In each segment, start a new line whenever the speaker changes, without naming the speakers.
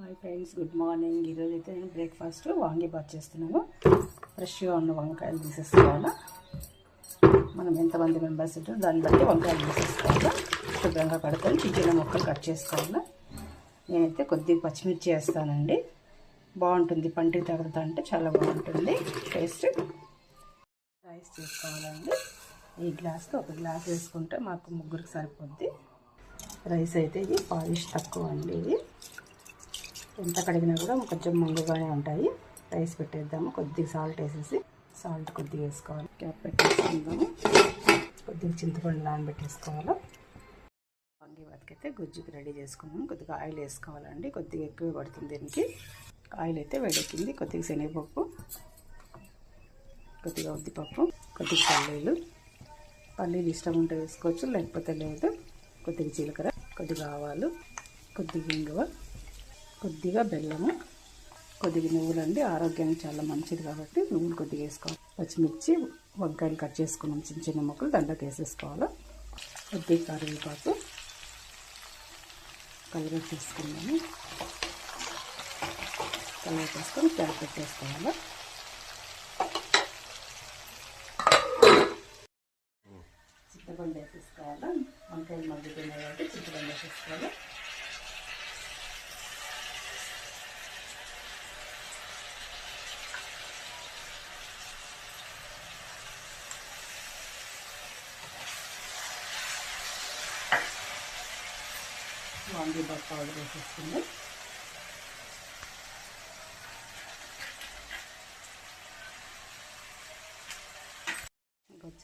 Hi friends good morning ఈరోజు అయితే నేను బ్రేక్ఫాస్ట్ వాంగిబాత్ చేస్తున్నాను. ఫ్రెష్గా ఉన్న వంకాయలు తీసేసుకోవాలా? మనం ఎంతమంది మెంబర్స్ ఉంటారో దాన్ని బట్టి వంకాయలు తీసేసుకోవాలా? శుభ్రంగా కడుకొని చిన్న చిన్న మొక్కలు కట్ చేసుకోవాలా? నేనైతే కొద్దిగా పచ్చిమిర్చి వేస్తానండి. బాగుంటుంది పంటికి తగులుతా అంటే చాలా బాగుంటుంది. టేస్ట్ రైస్ చేసుకోవాలండి ఈ గ్లాస్తో ఒక గ్లాస్ వేసుకుంటే మాకు ముగ్గురికి సరిపోద్ది. రైస్ అయితే ఇది పాలిష్ తక్కువ అండి ఇది. ఎంత కడిగినా కూడా కొంచెం ముందుగానే ఉంటాయి. రైస్ పెట్టేద్దాము. కొద్దిగా సాల్ట్ వేసేసి సాల్ట్ కొద్దిగా వేసుకోవాలి. క్యాప్ పెట్టేసుకుందాము. కొద్దిగా చింతపండు నానబెట్టేసుకోవాలి. వంగి బతికైతే గుజ్జుకి రెడీ చేసుకున్నాము కొద్దిగా ఆయిల్ వేసుకోవాలండి. కొద్దిగా ఎక్కువ పడుతుంది దీనికి. ఆయిల్ అయితే వేడెక్కింది. కొద్దిగా శనగపప్పు కొద్దిగా ఉద్దిపప్పు కొద్దిగా పల్లీలు. పల్లీలు ఇష్టం ఉంటే వేసుకోవచ్చు లేకపోతే లేదు. కొద్దిగా జీలకర్ర కొద్దిగా ఆవాలు కొద్దిగా ఇంగువ. కొద్దిగా బెల్లము కొద్దిగా నువ్వులు అండి. ఆరోగ్యానికి చాలా మంచిది కాబట్టి నువ్వులు కొద్దిగా వేసుకోవాలి. పచ్చిమిర్చి వంకాయలు కట్ చేసుకున్నాం చిన్న చిన్న ముక్కలు దాంట్లోకి వేసేసుకోవాలి. కొద్దిగా కరివేపాకు తల చేసుకొని ప్యాక్ పెట్టేసుకోవాలి. చింతపండు వేసేసుకోవాలి. వంకాయలు మగ్గుతున్నాయి కాబట్టి చింతపండు వేసేసుకోవాలి. వాంగీబాత్ పౌడర్ వేసేసుకుందాం.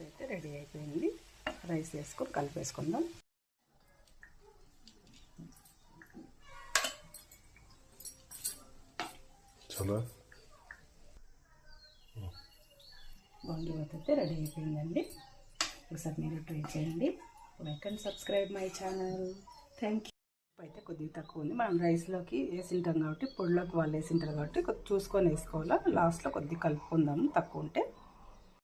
అయితే రెడీ అయిపోయింది. రైస్ వేసుకొని కలిపేసుకుందాం.
చాలా?
అయితే రెడీ అయిపోయిందండి. ఒకసారి మీరు ట్రై చేయండి. Like and subscribe my channel. Thank you అయితే కొద్దిగా తక్కువ ఉంది. మనం రైస్లోకి వేసింటాం కాబట్టి పొడిలోకి వాళ్ళు వేసింటారు కాబట్టి చూసుకొని వేసుకోవాలా? లాస్ట్లో కొద్దిగా కలుపుకుందాము. తక్కువ ఉంటే